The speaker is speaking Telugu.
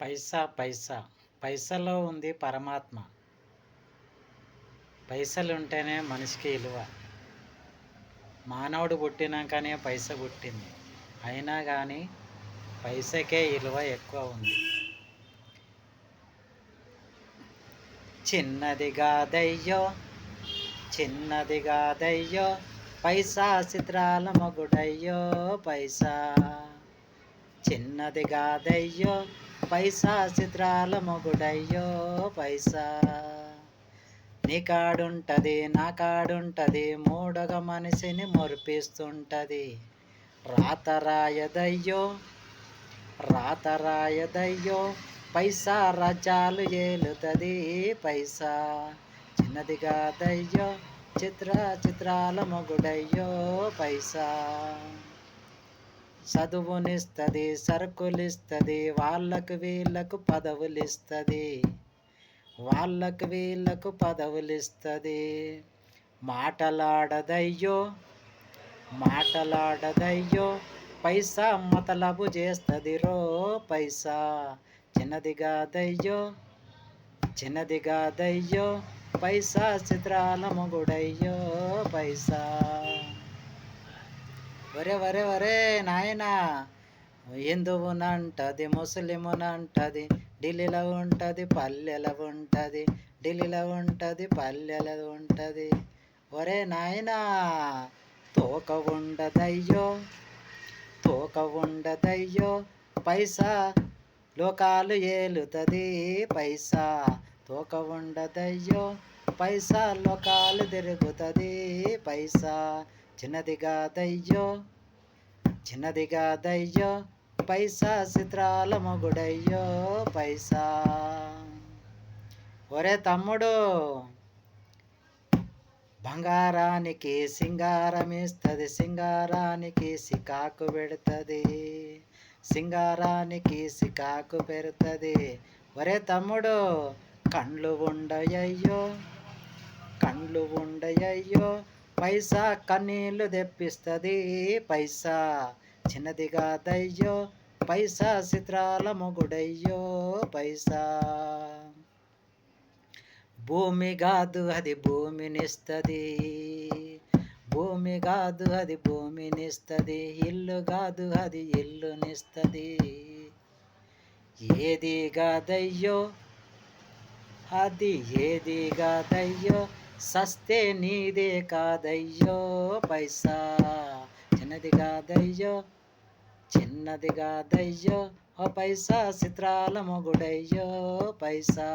పైసా పైసా. పైసలో ఉంది పరమాత్మ. పైసలు ఉంటేనే మనిషికి విలువ మానవుడు పుట్టినాకనే పైస పుట్టింది. అయినా కానీ పైసకే విలువ ఎక్కువ ఉంది. చిన్నది కాదయ్యో చిన్నది కాదయ్యో పైసా చిత్రాల మొగుడయ్యో పైసా. చిన్నది కాదయ్యో పైసా చిత్రాల మొగుడయ్యో పైసా. నీ కాడుంటది నా కాడుంటది మూడగ మనిషిని మొరిపిస్తుంటది. రాత రాయదయ్యో రాత రాయదయ్యో పైసా రాజ్యాలు ఏలుతుంది పైసా. చిన్నదిగా దయ్యో చిత్ర చిత్రాల మొగుడయ్యో పైసా. చదువునిస్తుంది సరుకులిస్తుంది వాళ్ళకు వీళ్ళకు పదవులిస్తుంది. వాళ్ళకు వీళ్ళకు పదవులిస్తుంది. మాటలాడదయ్యో మాటలాడదయ్యో పైసా మతలబు చేస్తుంది రో పైసా. చిన్నదిగా దయ్యో చిన్నదిగా దయ్యో పైసా చిత్రాల మొగుడయ్యో పైసా. ఒరే ఒరే ఒరే నాయనా. హిందువునంటది ముస్లిమునంటది ఢిల్లీలో ఉంటుంది పల్లెలో ఉంటుంది ఢిల్లీలో ఉంటుంది పల్లెలో ఉంటుంది. ఒరే నాయనా తోక ఉండదయ్యో తోక ఉండదయ్యో పైసా లోకాలు ఏలుతుంది పైసా తోక ఉండదయ్యో పైసా లోకాలు తిరుగుతుంది పైసా చిన్నదిగా దయ్యో చిన్నదిగా దయ్యో పైసా చిత్రాల మొగుడయ్యో పైసా. ఒరే తమ్ముడు బంగారానికి సింగారం ఇస్తుంది సింగారానికి సికాకు పెడుతుంది సింగారానికి సికాకు పెడుతుంది. ఒరే తమ్ముడు కండ్లు ఉండయయ్యో కండ్లు ఉండయయ్యో పైసా కన్నీళ్ళు తెప్పిస్తుంది పైసా. చిన్నదిగా దయ్యో పైసా చిత్రాల మొగుడయ్యో పైసా. భూమి కాదు అది భూమినిస్తుంది. భూమి కాదు అది భూమినిస్తుంది. ఇల్లు కాదు అది ఇల్లునిస్తుంది. ఏది కాదయ్యో అది ఏది కాదయ్యో సస్తే నీదే కాదయ్యో పైసా. చిన్నది కాదయ్యో చిన్నది కాదయ్యో ఓ పైసా చిత్రాల మొగుడయ్యో పైసా.